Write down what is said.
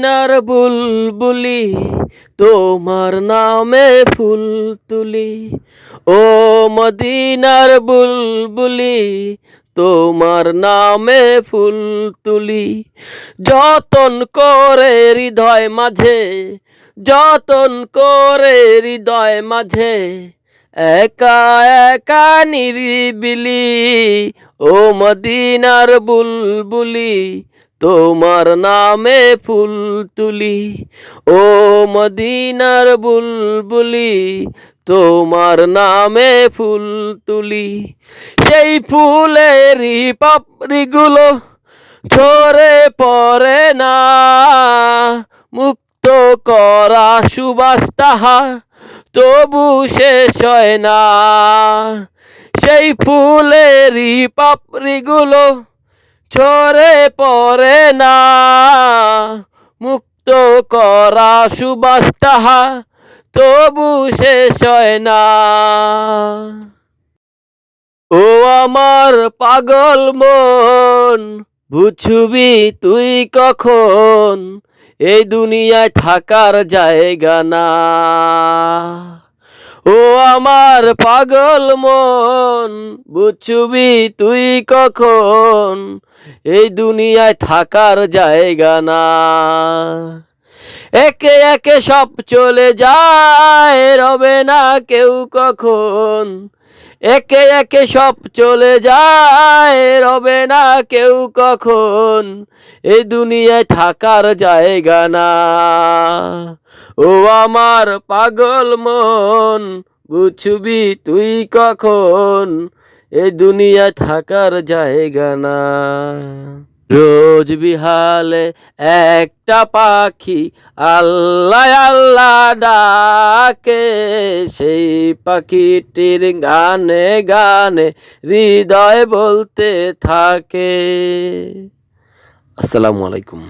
মদিনার বুলবুলি, তোমার নামে ফুল তুলি। ও মদিনার বুলবুলি, তোমার নামে ফুল তুলি। যতন করে হৃদয় মাঝে, যতন করে হৃদয় মাঝে, একা একা নিরিবিলি। ও মদিনার বুলবুলি তোমার নামে ফুল তুলি, ও মদিনার বুলবুলি, তোমার নামে ফুল তুলি। সেই ফুলেরই পাপড়িগুলো ঝরে পড়ে না, মুক্ত করা সুবাস তাহা তবু শেষ হয় না। সেই ফুলেরই পাপড়িগুলো ঝরে পড়ে না। মুক্ত করা সুবাস তাহা তবু শেষ হয় না। ও আমার পাগল মন, বুঝবি তুই কখন? এই দুনিয়ায় থাকার জায়গা না। ও আমার পাগল মন বুঝবি তুই কখন? এই দুনিয়ায় থাকার জায়গা না। একে একে সব চলে যায়, রবে না কেউ কখন? একে একে সব চলে যায়, রবে না কেউ কখন। এ দুনিয়ায় থাকার জায়গা না। ও আমার পাগল মন, বুঝবি তুই কখন? এ দুনিয়ায় থাকার জায়গা না। রোজ বিহালে একটা পাখি, আল্লাহ আল্লাহ ডাকে সেই পাখিটির গানে গানে হৃদয় বলতে থাকে। আসসালামু আলাইকুম।